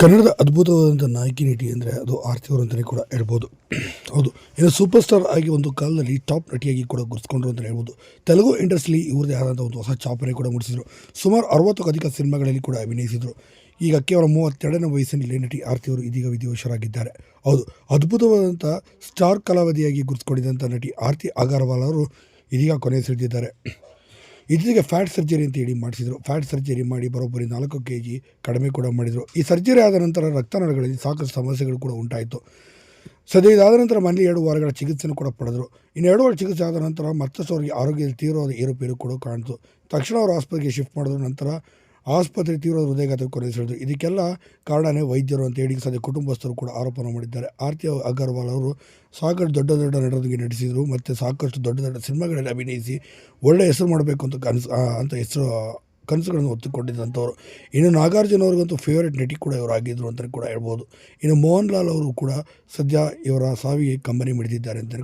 ಕನ್ನಡದ ಅದ್ಭುತವಾದಂಥ ನಾಯಕಿ ನಟಿ ಅಂದರೆ ಅದು ಆರ್ತಿ ಅವರು ಅಂತಲೇ ಕೂಡ ಹೇಳ್ಬೋದು. ಹೌದು. ಇನ್ನು ಸೂಪರ್ ಸ್ಟಾರ್ ಆಗಿ ಒಂದು ಕಾಲದಲ್ಲಿ ಟಾಪ್ ನಟಿಯಾಗಿ ಕೂಡ ಗುರುತಿಸ್ಕೊಂಡ್ರು ಅಂತಲೇ ಹೇಳ್ಬೋದು. ತೆಲುಗು ಇಂಡಸ್ಟ್ರಿಲಿ ಇವ್ರದ್ದೇ ಆದಂಥ ಒಂದು ಹೊಸ ಚಾಪನೆ ಕೂಡ ಮೂಡಿಸಿದರು. ಸುಮಾರು ಅರವತ್ತಕ್ಕೂ ಅಧಿಕ ಸಿನಿಮಾಗಳಲ್ಲಿ ಕೂಡ ಅಭಿನಯಿಸಿದರು. ಈಗ ಕೇವಲ ಮೂವತ್ತೆರಡನೇ ವಯಸ್ಸಿನಲ್ಲಿ ನಟಿ ಆರ್ತಿ ಅವರು ಇದೀಗ ವಿಧಿವಶರಾಗಿದ್ದಾರೆ ಹೌದು. ಅದ್ಭುತವಾದಂಥ ಸ್ಟಾರ್ ಕಲಾವಧಿಯಾಗಿ ಗುರುತಿಸ್ಕೊಂಡಿದ್ದಂಥ ನಟಿ ಆರ್ತಿ ಅಗರ್ವಾಲ್ ಅವರು ಇದೀಗ ಕೊನೆ ಸೆಳೆದಿದ್ದಾರೆ ಇತ್ತೀಚೆಗೆ ಫ್ಯಾಟ್ ಸರ್ಜರಿ ಅಂತ ಹೇಳಿ ಮಾಡಿಸಿದರು. ಫ್ಯಾಟ್ ಸರ್ಜರಿ ಮಾಡಿ ಬರೋಬ್ಬರಿ ನಾಲ್ಕು ಕೆ ಜಿ ಕಡಿಮೆ ಕೂಡ ಮಾಡಿದರು. ಈ ಸರ್ಜರಿ ಆದ ನಂತರ ರಕ್ತನಾಳಗಳಲ್ಲಿ ಸಾಕಷ್ಟು ಸಮಸ್ಯೆಗಳು ಕೂಡ ಉಂಟಾಯಿತು. ಸದ್ಯ ಇದಾದ ನಂತರ ಮನೆಯಲ್ಲಿ ಎರಡು ವಾರಗಳ ಚಿಕಿತ್ಸೆಯನ್ನು ಕೂಡ ಪಡೆದರು. ಇನ್ನು ಎರಡು ವಾರ ಚಿಕಿತ್ಸೆ ಆದ ನಂತರ ಮತ್ತಷ್ಟು ಅವರಿಗೆ ಆರೋಗ್ಯದಲ್ಲಿ ತೀವ್ರವಾದ ಏರುಪೇರು ಕೂಡ ಕಾಣಿತು. ತಕ್ಷಣ ಅವರು ಆಸ್ಪತ್ರೆಗೆ ಶಿಫ್ಟ್ ಮಾಡಿದ ನಂತರ ಆಸ್ಪತ್ರೆ ತೀವ್ರ ಹೃದಯಘಾತ ಕೊನೆಸಿಡಿದ್ರು ಇದಕ್ಕೆಲ್ಲ ಕಾರಣನೇ ವೈದ್ಯರು ಅಂತ ಹೇಳಿ ಸದ್ಯ ಕುಟುಂಬಸ್ಥರು ಕೂಡ ಆರೋಪನ ಮಾಡಿದ್ದಾರೆ. ಆರ್ತಿ ಅಗರ್ವಾಲ್ ಅವರು ಸಾಕಷ್ಟು ದೊಡ್ಡ ದೊಡ್ಡ ನಟರೊಂದಿಗೆ ನಟಿಸಿದರು. ಮತ್ತು ಸಾಕಷ್ಟು ದೊಡ್ಡ ದೊಡ್ಡ ಸಿನಿಮಾಗಳಲ್ಲಿ ಅಭಿನಯಿಸಿ ಒಳ್ಳೆಯ ಹೆಸರು ಮಾಡಬೇಕು ಅಂತ ಕನಸು ಅಂತ ಹೆಸರು, ಕನಸುಗಳನ್ನು ಒತ್ತಿಕೊಂಡಿದ್ದಂಥವ್ರು ಇನ್ನು ನಾಗಾರ್ಜುನ ಅವ್ರಿಗಂತೂ ಫೇವ್ರೆಟ್ ನಟಿ ಕೂಡ ಇವರು ಆಗಿದ್ದರು ಅಂತಲೇ ಕೂಡ ಹೇಳ್ಬೋದು. ಇನ್ನು ಮೋಹನ್ ಲಾಲ್ ಅವರು ಕೂಡ ಸದ್ಯ ಇವರ ಸಾವಿಗೆ ಕಂಬನಿ ಮಿಡಿದಿದ್ದಾರೆ ಅಂತಲೇ